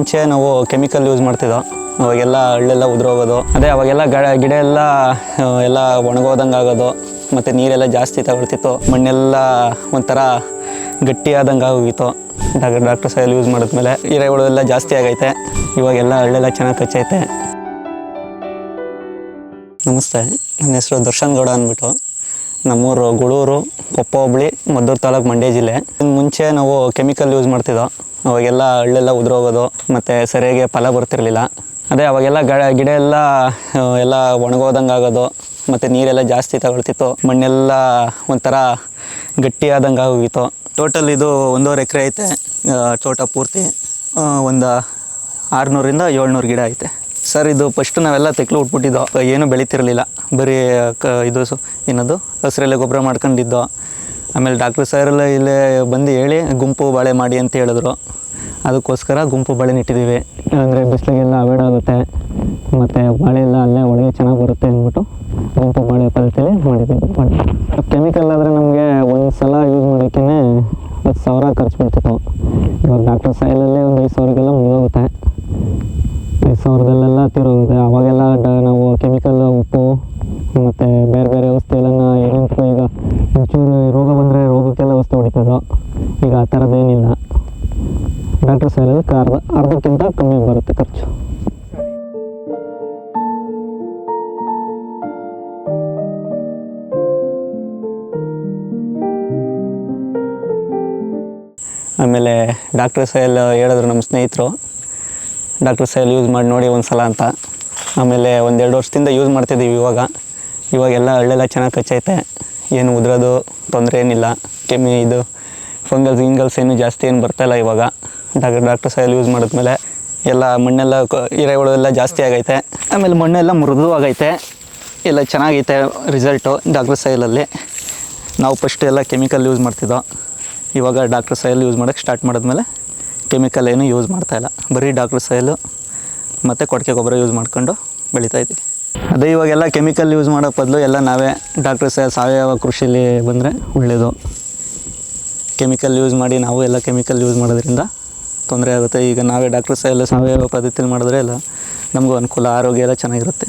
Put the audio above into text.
ಮುಂಚೆ ನಾವು chemical use ಮಾಡ್ತಿದ್ದೋ, ಅವಾಗೆಲ್ಲ ಹಳ್ಳೆಲ್ಲ ಉದುರೋಗೋದು. ಅದೇ ಅವಾಗೆಲ್ಲ ಗ, ಗಿಡ ಎಲ್ಲ ಎಲ್ಲ ಒಣಗೋದಂಗೆ ಆಗೋದು, ಮತ್ತು ನೀರೆಲ್ಲ ಜಾಸ್ತಿ ತಗೊಳ್ತಿತ್ತು. ಮಣ್ಣೆಲ್ಲ ಒಂಥರ ಗಟ್ಟಿಯಾದಂಗೆ ಆಗೋಗಿತ್ತು. ಡಾಕ್ಟರ್ ಡಾಕ್ಟರ್ ಸೈಲ್ ಯೂಸ್ ಮಾಡಿದ್ಮೇಲೆ ಹಿರೆಗಳು ಎಲ್ಲ ಜಾಸ್ತಿ ಆಗೈತೆ. ಇವಾಗೆಲ್ಲ ಹಳ್ಳೆಲ್ಲ ಚೆನ್ನಾಗಿ ಕಚ್ಚೈತೆ. ನಮಸ್ತೆ, ನನ್ನ ಹೆಸರು ದರ್ಶನ್ ಗೌಡ ಅಂದ್ಬಿಟ್ಟು. ನಮ್ಮೂರು ಗುಳೂರು ಕೊಪ್ಪ ಹೋಬಳಿ ಮದ್ದೂರು ತಾಲೂಕು ಮಂಡ್ಯ ಜಿಲ್ಲೆ. ಇನ್ನು ಮುಂಚೆ ನಾವು ಕೆಮಿಕಲ್ ಯೂಸ್ ಮಾಡ್ತಿದ್ದೋ ಅವಾಗೆಲ್ಲ ಹಳ್ಳೆಲ್ಲ ಉದುರೋಗೋದು, ಮತ್ತು ಸರಿಯಾಗಿ ಫಲ ಬರ್ತಿರಲಿಲ್ಲ. ಅದೇ ಅವಾಗೆಲ್ಲ ಗ ಗಿಡ ಎಲ್ಲ ಎಲ್ಲ ಒಣಗೋದಂಗೆ ಆಗೋದು ಮತ್ತು ನೀರೆಲ್ಲ ಜಾಸ್ತಿ ತಗೊಳ್ತಿತ್ತು. ಮಣ್ಣೆಲ್ಲ ಒಂಥರ ಗಟ್ಟಿಯಾದಂಗೆ ಆಗೋಗಿತ್ತು. ಟೋಟಲ್ ಇದು ಒಂದೂವರೆ ಎಕರೆ ಐತೆ ತೋಟ ಪೂರ್ತಿ ಒಂದು ಆರುನೂರಿಂದ ಏಳ್ನೂರು ಗಿಡ ಐತೆ. ಸರ್ ಇದು ಫಸ್ಟ್ ನಾವೆಲ್ಲ ತೆಕ್ಲು ಉಟ್ಬಿಟ್ಟಿದ್ದೋ. ಏನೂ ಬೆಳೀತಿರಲಿಲ್ಲ. ಬರೀ, ಕ, ಇದು ಏನದು, ಹಸಿರಲ್ಲೇ ಗೊಬ್ಬರ ಮಾಡ್ಕೊಂಡಿದ್ದೋ. ಆಮೇಲೆ ಡಾಕ್ಟ್ರ್ ಸರೆಲ್ಲ ಇಲ್ಲೇ ಬಂದು ಹೇಳಿ, ಗುಂಪು ಬಾಳೆ ಮಾಡಿ ಅಂತ ಹೇಳಿದ್ರು. ಅದಕ್ಕೋಸ್ಕರ ಗುಂಪು ಬಾಳೆ ನೆಟ್ಟಿದ್ದೀವಿ. ಅಂದರೆ ಬಿಸಿಲಿಗೆಲ್ಲ ಅವಾಯ್ಡ್ ಆಗುತ್ತೆ. ಮತ್ತು ಬಾಳೆ ಎಲ್ಲ ಅಲ್ಲೇ ಒಳಗೆ ಚೆನ್ನಾಗಿ ಬರುತ್ತೆ ಅಂದ್ಬಿಟ್ಟು ಗುಂಪು ಬಾಳೆ ಪದ್ಧತಿಯಲ್ಲಿ ಮಾಡಿದ್ದೀವಿ. ಬಾಳೆ ಕೆಮಿಕಲ್ ಆದರೆ ನಮಗೆ ಒಂದು ಸಲ ಯೂಸ್ ಮಾಡೋಕ್ಕೇ ಹತ್ತು ಸಾವಿರ ಖರ್ಚು ಬೀಳ್ತಿತ್ತು ಇವಾಗ ಡಾಕ್ಟರ್ ಸೈಲಲ್ಲೇ ಒಂದು ಐದು ಸಾವಿರಗೆಲ್ಲ ಮುಗಿದೋಗುತ್ತೆ ಐದು ಸಾವಿರದಲ್ಲೆಲ್ಲ ತೀರೋಗುತ್ತೆ. ಅವಾಗೆಲ್ಲ ಡ ನಾವು ರೋಗ ಬಂದರೆ ರೋಗಕ್ಕೆಲ್ಲ ಔಷಧಿ ಹೊಡಿತದೋ. ಈಗ ಆ ಥರದ್ದೇನಿಲ್ಲ ಡಾಕ್ಟರ್ ಸೈಲಲ್ಲಿ ಅರ್ಧ ಅರ್ಧಕ್ಕಿಂತ ಕಮ್ಮಿ ಬರುತ್ತೆ ಖರ್ಚು. ಆಮೇಲೆ ಡಾಕ್ಟರ್ ಸೈಲ್ ಹೇಳಿದ್ರು ನಮ್ಮ ಸ್ನೇಹಿತರು. ಡಾಕ್ಟರ್ ಸೈಲ್ ಯೂಸ್ ಮಾಡಿ ನೋಡಿ ಒಂದು ಸಲ ಅಂತ. ಆಮೇಲೆ ಒಂದೆರಡು ವರ್ಷದಿಂದ ಯೂಸ್ ಮಾಡ್ತಿದ್ದೀವಿ ಇವಾಗ. ಇವಾಗೆಲ್ಲ ಹಳ್ಳೆಲ್ಲ ಚೆನ್ನಾಗಿ ಕಚ್ಚೈತೆ. ಏನು ಉದುರೋದು ತೊಂದರೆ ಏನಿಲ್ಲ. ಕೆಮ್ಮಿ ಇದು ಫಂಗಲ್ಸ್ ಗಿಂಗಲ್ಸ್ ಏನು ಜಾಸ್ತಿ ಏನು ಬರ್ತಾಯಿಲ್ಲ ಇವಾಗ. ಡಾಕ್ಟರ್ ಡಾಕ್ಟರ್ ಸೈಲ್ ಯೂಸ್ ಮಾಡಿದ್ಮೇಲೆ ಎಲ್ಲ ಮಣ್ಣೆಲ್ಲ ಹಿರೆಗಳು ಎಲ್ಲ ಜಾಸ್ತಿ ಆಗೈತೆ. ಆಮೇಲೆ ಮಣ್ಣೆಲ್ಲ ಮೃದು ಆಗೈತೆ. ಎಲ್ಲ ಚೆನ್ನಾಗೈತೆ ರಿಸಲ್ಟು ಡಾಕ್ಟರ್ ಸೈಲಲ್ಲಿ ನಾವು ಫಸ್ಟ್ ಎಲ್ಲ ಕೆಮಿಕಲ್ ಯೂಸ್ ಮಾಡ್ತಿದ್ದೋ. ಇವಾಗ ಡಾಕ್ಟರ್ ಸೈಲ್ ಯೂಸ್ ಮಾಡೋಕ್ಕೆ ಸ್ಟಾರ್ಟ್ ಮಾಡಿದ್ಮೇಲೆ ಕೆಮಿಕಲ್ ಏನು ಯೂಸ್ ಮಾಡ್ತಾಯಿಲ್ಲ ಬರೀ ಡಾಕ್ಟರ್ ಸೈಲು ಮತ್ತು ಕೊಡಕೆ ಗೊಬ್ಬರ ಯೂಸ್ ಮಾಡ್ಕೊಂಡು ಬೆಳೀತಾ ಇದ್ದೀವಿ. ಅದೇ ಇವಾಗೆಲ್ಲ ಕೆಮಿಕಲ್ ಯೂಸ್ ಮಾಡೋ ಬದಲು ಎಲ್ಲ ನಾವೇ ಡಾಕ್ಟರ್ ಸಹ ಸಾವಯವ ಕೃಷಿಲಿ ಬಂದರೆ ಒಳ್ಳೆಯದು ಕೆಮಿಕಲ್ ಯೂಸ್ ಮಾಡಿ ನಾವು ಎಲ್ಲ ಕೆಮಿಕಲ್ ಯೂಸ್ ಮಾಡೋದ್ರಿಂದ ತೊಂದರೆ ಆಗುತ್ತೆ. ಈಗ ನಾವೇ ಡಾಕ್ಟರ್ ಎಲ್ಲ ಸಾವಯವ ಪದ್ಧತಿಯಲ್ಲಿ ಮಾಡಿದ್ರೆ ಎಲ್ಲ ನಮಗೂ ಅನುಕೂಲ, ಆರೋಗ್ಯ ಎಲ್ಲ ಚೆನ್ನಾಗಿರುತ್ತೆ